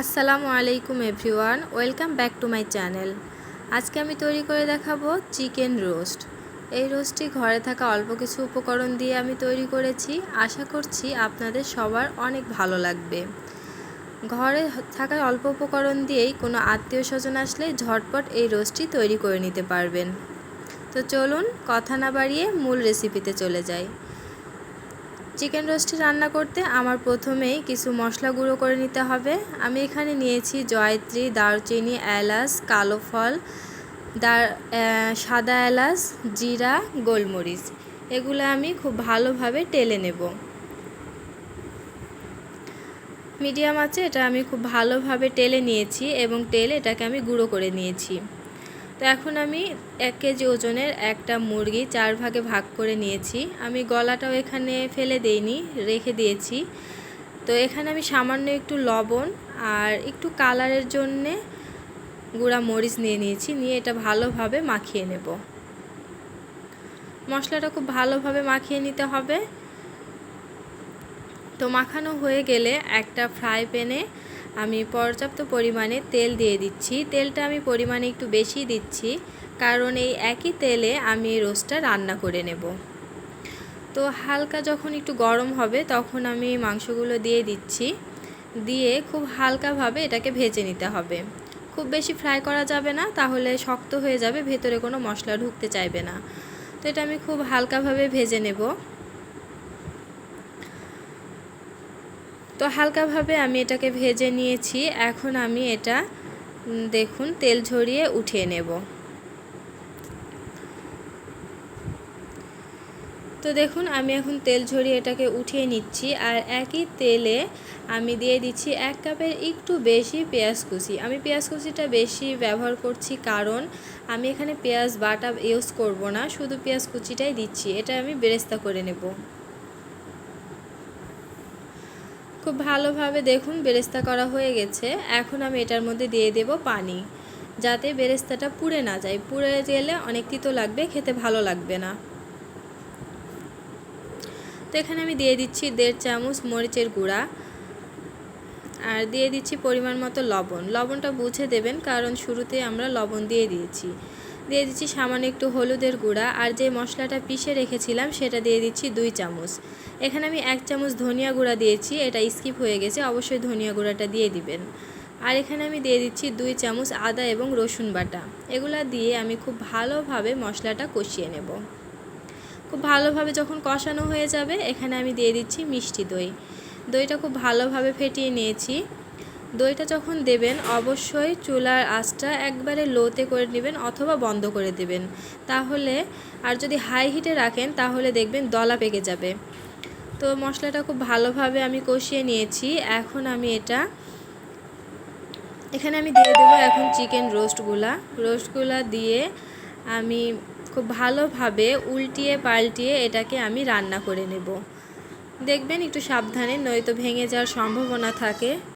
আসসালামু আলাইকুম everyone, welcome back to my channel. আজকে আমি তৈরি করে দেখাবো চিকেন রোস্ট। এই রোস্টটি ঘরে থাকা অল্প কিছু উপকরণ দিয়ে আমি তৈরি করেছি। আশা করছি আপনাদের সবার অনেক ভালো লাগবে। ঘরে থাকা অল্প উপকরণ দিয়েই কোনো আত্মীয় স্বজন আসলে ঝটপট এই রোস্টটি তৈরি করে নিতে পারবেন। তো চলুন, কথা না বাড়িয়ে মূল রেসিপিতে চলে যাই। চিকেন রোস্টটি রান্না করতে আমার প্রথমেই কিছু মশলা গুঁড়ো করে নিতে হবে। আমি এখানে নিয়েছি জয়ত্রী, দারচিনি, এলাচ, কালো ফল, দার সাদা এলাচ, জিরা, গোলমরিচ। এগুলো আমি খুব ভালোভাবে টেলে নেব। মিডিয়াম আছে এটা আমি খুব ভালোভাবে টেলে নিয়েছি এবং টেলে এটাকে আমি গুঁড়ো করে নিয়েছি। তো এখন আমি এক কেজি ওজনের একটা মুরগি চার ভাগে ভাগ করে নিয়েছি। আমি গলাটাও এখানে ফেলে দেইনি, রেখে দিয়েছি। তো এখানে আমি সামান্য একটু লবণ আর একটু কালারের জন্যে গুঁড়া মরিচ নিয়ে নিয়েছি, নিয়ে এটা ভালোভাবে মাখিয়ে নেব। মশলাটা খুব ভালোভাবে মাখিয়ে নিতে হবে। তো মাখানো হয়ে গেলে একটা ফ্রাই প্যানে আমি পর্যাপ্ত পরিমাণে তেল দিয়ে দিচ্ছি। তেলটা আমি পরিমাণে একটু বেশি দিচ্ছি, কারণ এই একই তেলে আমি রোস্টটা রান্না করে নেব। তো হালকা যখন একটু গরম হবে, তখন আমি মাংসগুলো দিয়ে দিচ্ছি। দিয়ে খুব হালকাভাবে এটাকে ভেজে নিতে হবে। খুব বেশি ফ্রাই করা যাবে না, তাহলে শক্ত হয়ে যাবে, ভেতরে কোনো মশলা ঢুকতে চাইবে না। তো এটা আমি খুব হালকাভাবে ভেজে নেব। তো হালকাভাবে আমি এটাকে ভেজে নিয়েছি। এখন আমি এটা দেখুন, তেল ঝরিয়ে উঠিয়ে নেব। তো দেখুন, আমি এখন তেল ঝরিয়ে এটাকে উঠিয়ে নিচ্ছি আর একই তেলে আমি দিয়ে দিচ্ছি এক কাপের একটু বেশি পেঁয়াজ কুচি। আমি পেঁয়াজ কুচিটা বেশি ব্যবহার করছি কারণ আমি এখানে পেঁয়াজ বাটা ইউজ করব না, শুধু পেঁয়াজ কুচিটাই দিচ্ছি। এটা আমি বেরেস্তা করে নেব। খুব ভালোভাবে দেখুন, বেরেস্তা করা হয়ে গেছে। এখন আমি এটার মধ্যে দিয়ে দেব পানি, যাতে বেরেস্তাটা পুড়ে না যায়। পুড়ে গেলে অনেক তিতো লাগবে, খেতে ভালো লাগবে না। তো এখানে আমি দিয়ে দিচ্ছি দেড় চামচ মরিচের গুঁড়া আর দিয়ে দিচ্ছি পরিমাণ মতো লবণ। লবণটা বুঝে দেবেন, কারণ শুরুতে আমরা লবণ দিয়ে দিয়েছি। দিয়ে দিচ্ছি সামান্য একটু হলুদের গুঁড়া আর যে মশলাটা পিষে রেখেছিলাম সেটা দিয়ে দিচ্ছি দুই চামচ। এখানে আমি এক চামচ ধনিয়া গুঁড়া দিয়েছি, এটা স্কিপ হয়ে গেছে, অবশ্যই ধনিয়া গুঁড়াটা দিয়ে দিবেন। আর এখানে আমি দিয়ে দিচ্ছি দুই চামচ আদা এবং রসুন বাটা, এগুলা দিয়ে আমি খুব ভালোভাবে মশলাটা কষিয়ে নেব। খুব ভালোভাবে যখন কষানো হয়ে যাবে, এখানে আমি দিয়ে দিচ্ছি মিষ্টি দই। দইটা খুব ভালোভাবে ফেটিয়ে নিয়েছি। দইটা যখন দেবেন, অবশ্যই চুলার আঁচটা একবারে লোতে করে নেবেন অথবা বন্ধ করে দেবেন। তাহলে, আর যদি হাই হিটে রাখেন, তাহলে দেখবেন দলা পেকে যাবে। তো মশলাটা খুব ভালোভাবে আমি কষিয়ে নিয়েছি। এখন আমি এটা, এখানে আমি দিয়ে দেবো এখন চিকেন রোস্টগুলা রোস্টগুলা দিয়ে আমি খুব ভালোভাবে উল্টিয়ে পাল্টিয়ে এটাকে আমি রান্না করে নেব। দেখবেন একটু সাবধানে, নয়তো ভেঙে যাওয়ার সম্ভাবনা থাকে।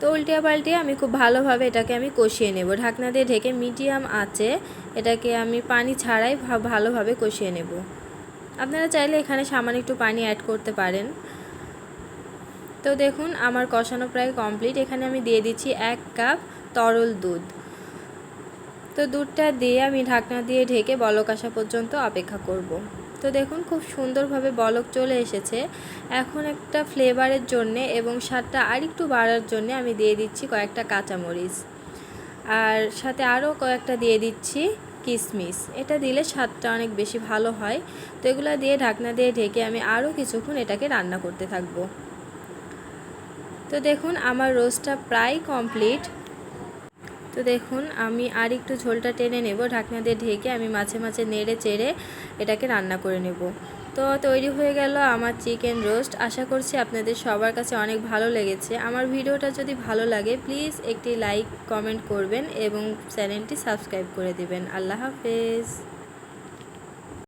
তো উল্টিয়া পাল্টিয়ে আমি খুব ভালোভাবে এটাকে আমি কষিয়ে নেব। ঢাকনা দিয়ে ঢেকে মিডিয়াম আছে এটাকে আমি পানি ছাড়াই ভালোভাবে কষিয়ে নেব। আপনারা চাইলে এখানে সামান্য একটু পানি অ্যাড করতে পারেন। তো দেখুন, আমার কষানো প্রায় কমপ্লিট। এখানে আমি দিয়ে দিচ্ছি এক কাপ তরল দুধ। তো দুধটা দিয়ে আমি ঢাকনা দিয়ে ঢেকে বলক আসা পর্যন্ত অপেক্ষা করব। তো দেখুন খুব সুন্দরভাবে বলক চলে এসেছে। এখন একটা ফ্লেভারের জন্যে এবং স্বাদটা আরেকটু বাড়ার জন্যে আমি দিয়ে দিচ্ছি কয়েকটা কাঁচামরিচ। আর সাথে আরও কয়েকটা দিয়ে দিচ্ছি কিশমিশ এটা দিলে স্বাদটা অনেক বেশি ভালো হয়। তো এগুলো দিয়ে ঢাকনা দিয়ে ঢেকে আমি আরও কিছুক্ষণ এটাকে রান্না করতে থাকব। তো দেখুন, আমার রোস্টটা প্রায় কমপ্লিট। তো দেখুন, আমি আর একটু ঝোলটা টেনে নেব, ঢাকনা দিয়ে ঢেকে আমি মাঝে মাঝে নেড়ে চেড়ে এটাকে রান্না করে নেব। তো তৈরি হয়ে গেল আমার চিকেন রোস্ট। আশা করছি আপনাদের সবার কাছে অনেক ভালো লেগেছে। আমার ভিডিওটা যদি ভালো লাগে, প্লিজ একটি লাইক, কমেন্ট করবেন এবং চ্যানেলটি সাবস্ক্রাইব করে দেবেন। আল্লাহ হাফেজ।